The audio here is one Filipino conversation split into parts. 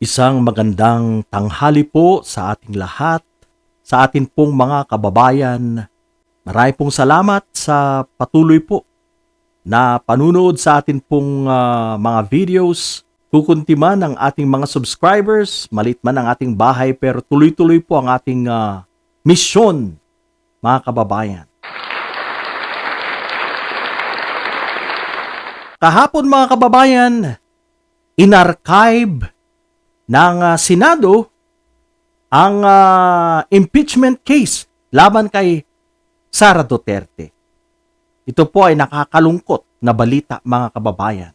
Isang magandang tanghali po sa ating lahat, sa atin pong mga kababayan. Marami pong salamat sa patuloy po na panunood sa atin pong ah, mga videos. Kukunti man ang ating mga subscribers, malit man ang ating bahay, pero tuloy-tuloy po ang ating ah, misyon, mga kababayan. Kahapon mga kababayan, inarchive ng ah, Senado ang ah, impeachment case laban kay Sara Duterte. Ito po ay nakakalungkot na balita mga kababayan.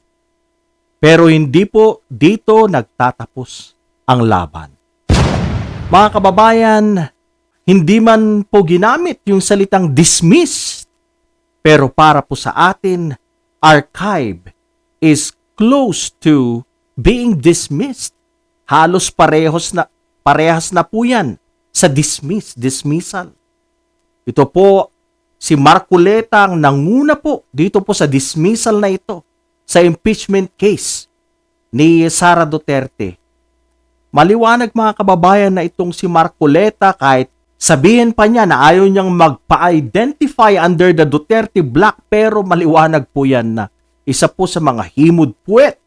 Pero hindi po dito nagtatapos ang laban. Mga kababayan, hindi man po ginamit yung salitang dismissed, pero para po sa atin, archive is close to being dismissed. Halos parehos na parehas na po yan sa dismiss, dismissal. Ito po si Marcoleta ang nanguna po dito po sa dismissal na ito sa impeachment case ni Sara Duterte. Maliwanag mga kababayan na itong si Marcoleta kahit sabihin pa niya na ayaw niyang magpa-identify under the Duterte block pero maliwanag po yan na isa po sa mga himod puwet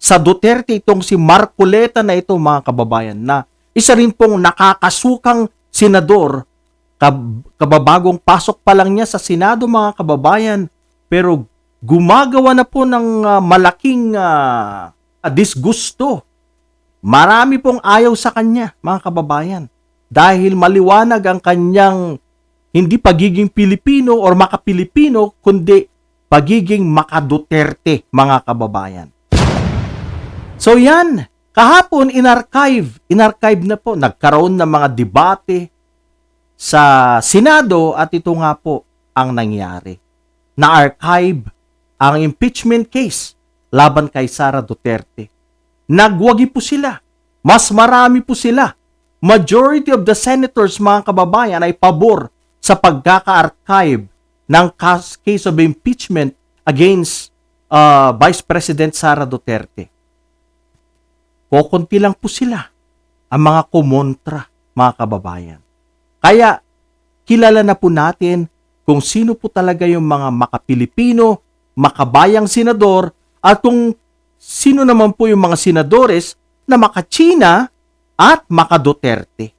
sa Duterte itong si Marcoleta na ito mga kababayan na isa rin pong nakakasukang senador kab- kababagong pasok pa lang niya sa Senado mga kababayan pero gumagawa na po ng ah, malaking ah, disgusto. Marami pong ayaw sa kanya mga kababayan dahil maliwanag ang kanyang hindi pagiging Pilipino or maka-Pilipino kundi pagiging maka-Duterte mga kababayan. So yan, kahapon inarchive, inarchive na po, nagkaroon ng mga debate sa Senado at ito nga po ang nangyari. Na-archive ang impeachment case laban kay Sara Duterte. Nagwagi po sila. Mas marami po sila. Majority of the senators, mga kababayan, ay pabor sa pagkaka-archive ng cas- case of impeachment against uh, Vice President Sara Duterte. Kokonti lang po sila ang mga kumontra, mga kababayan. Kaya, kilala na po natin kung sino po talaga yung mga makapilipino, makabayang senador, at kung sino naman po yung mga senadores na makachina at makaduterte.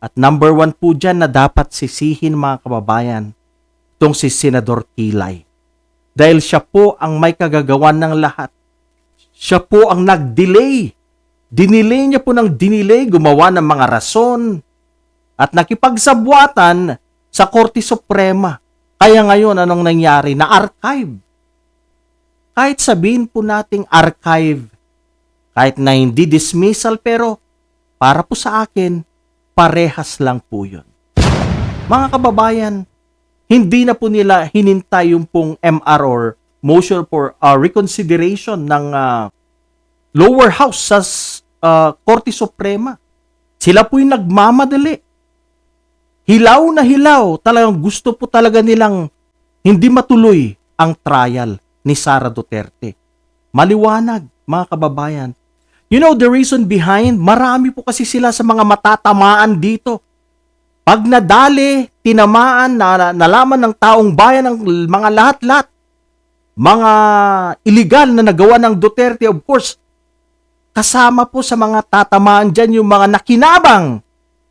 At number one po dyan na dapat sisihin mga kababayan, itong si Senador Kilay. Dahil siya po ang may kagagawan ng lahat. Siya po ang nag-delay. Dinilay niya po ng dinilay, gumawa ng mga rason, at nakipagsabwatan sa Korte Suprema. Kaya ngayon, anong nangyari? Na-archive. Kahit sabihin po nating archive, kahit na hindi dismissal, pero para po sa akin, parehas lang po yun. Mga kababayan, hindi na po nila hinintay yung pong MR or motion for uh, reconsideration ng uh, lower house sa uh, Korte Suprema. Sila po yung nagmamadali. Hilaw na hilaw, talagang gusto po talaga nilang hindi matuloy ang trial ni Sara Duterte. Maliwanag, mga kababayan. You know the reason behind? Marami po kasi sila sa mga matatamaan dito. Pag nadali, tinamaan, na, nalaman ng taong bayan ng mga lahat-lahat, mga illegal na nagawa ng Duterte, of course, kasama po sa mga tatamaan dyan yung mga nakinabang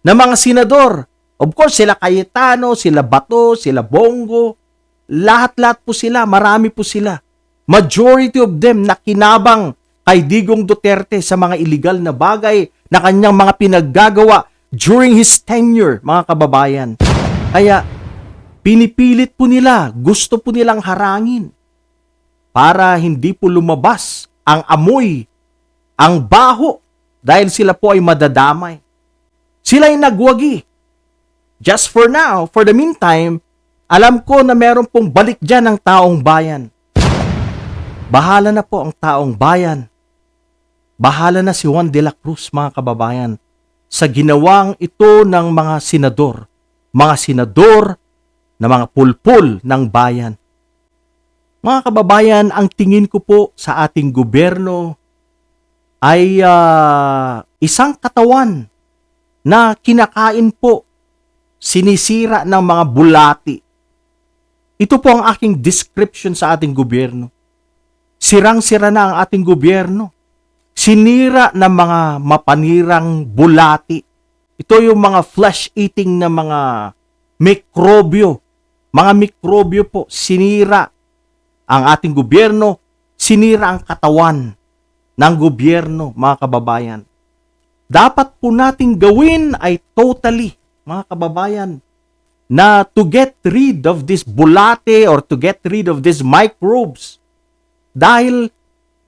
na mga senador. Of course, sila Cayetano, sila Bato, sila Bongo, lahat-lahat po sila, marami po sila. Majority of them nakinabang kay Digong Duterte sa mga illegal na bagay na kanyang mga pinaggagawa during his tenure, mga kababayan. Kaya, pinipilit po nila, gusto po nilang harangin para hindi po lumabas ang amoy, ang baho, dahil sila po ay madadamay. Sila ay nagwagi. Just for now, for the meantime, alam ko na meron pong balik dyan ng taong bayan. Bahala na po ang taong bayan. Bahala na si Juan de la Cruz, mga kababayan, sa ginawang ito ng mga senador. Mga senador na mga pulpul ng bayan. Mga kababayan, ang tingin ko po sa ating gobyerno ay ah, isang katawan na kinakain po, sinisira ng mga bulati. Ito po ang aking description sa ating gobyerno. Sirang-sira na ang ating gobyerno. Sinira ng mga mapanirang bulati. Ito yung mga flesh-eating na mga mikrobyo. Mga mikrobyo po, sinira ang ating gobyerno, sinira ang katawan ng gobyerno, mga kababayan. Dapat po nating gawin ay totally, mga kababayan, na to get rid of this bulate or to get rid of these microbes. Dahil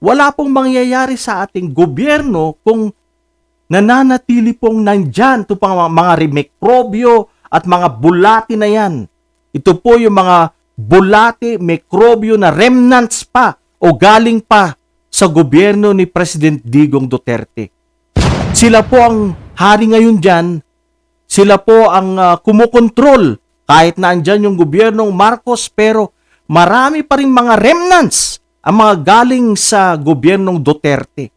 wala pong mangyayari sa ating gobyerno kung nananatili pong nandyan ito pang mga, mga mikrobyo at mga bulati na yan. Ito po yung mga bulate, mikrobyo na remnants pa o galing pa sa gobyerno ni President Digong Duterte. Sila po ang hari ngayon dyan. Sila po ang ah, kumukontrol kahit na andyan yung gobyernong Marcos pero marami pa rin mga remnants ang mga galing sa gobyernong Duterte.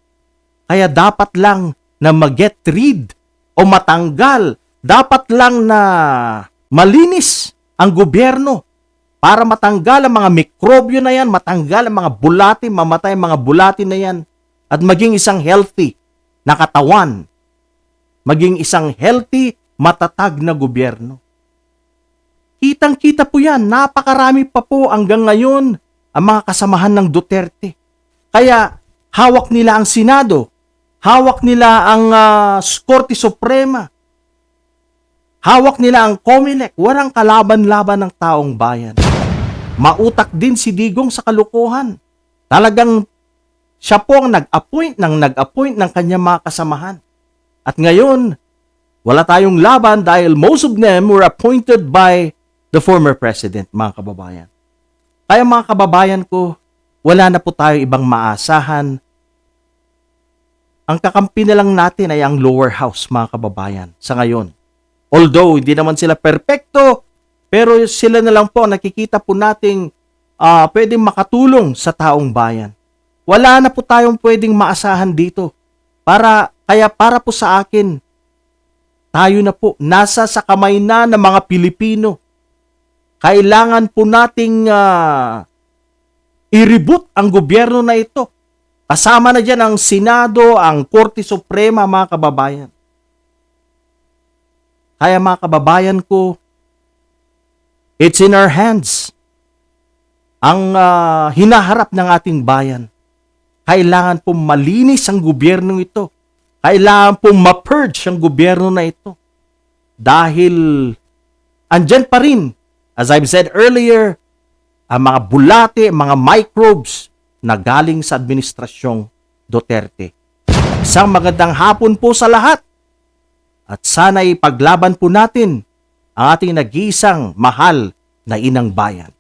Kaya dapat lang na mag-get rid o matanggal. Dapat lang na malinis ang gobyerno para matanggal ang mga mikrobyo na yan, matanggal ang mga bulati, mamatay ang mga bulati na yan, at maging isang healthy na katawan, maging isang healthy, matatag na gobyerno. Kitang-kita po yan, napakarami pa po hanggang ngayon ang mga kasamahan ng Duterte. Kaya hawak nila ang Senado, hawak nila ang ah, Korte Suprema, hawak nila ang COMELEC, walang kalaban-laban ng taong bayan. Mautak din si Digong sa kalukuhan. Talagang siya po ang nag-appoint ng nag-appoint ng kanyang mga kasamahan. At ngayon, wala tayong laban dahil most of them were appointed by the former president, mga kababayan. Kaya mga kababayan ko, wala na po tayo ibang maasahan. Ang kakampi na lang natin ay ang lower house, mga kababayan, sa ngayon. Although, hindi naman sila perpekto, pero sila na lang po, nakikita po nating ah, pwedeng makatulong sa taong bayan. Wala na po tayong pwedeng maasahan dito. Para, kaya para po sa akin, tayo na po, nasa sa kamay na ng mga Pilipino. Kailangan po nating ah, i-reboot ang gobyerno na ito. Kasama na dyan ang Senado, ang Korte Suprema, mga kababayan. Kaya mga kababayan ko, it's in our hands. Ang ah, hinaharap ng ating bayan. Kailangan pong malinis ang gobyernong ito. Kailangan pong ma-purge ang gobyerno na ito. Dahil andyan pa rin, as I've said earlier, ang mga bulate, mga microbes na galing sa administrasyong Duterte. Isang magandang hapon po sa lahat. At sana'y paglaban po natin ating nag-iisang mahal na inang bayan.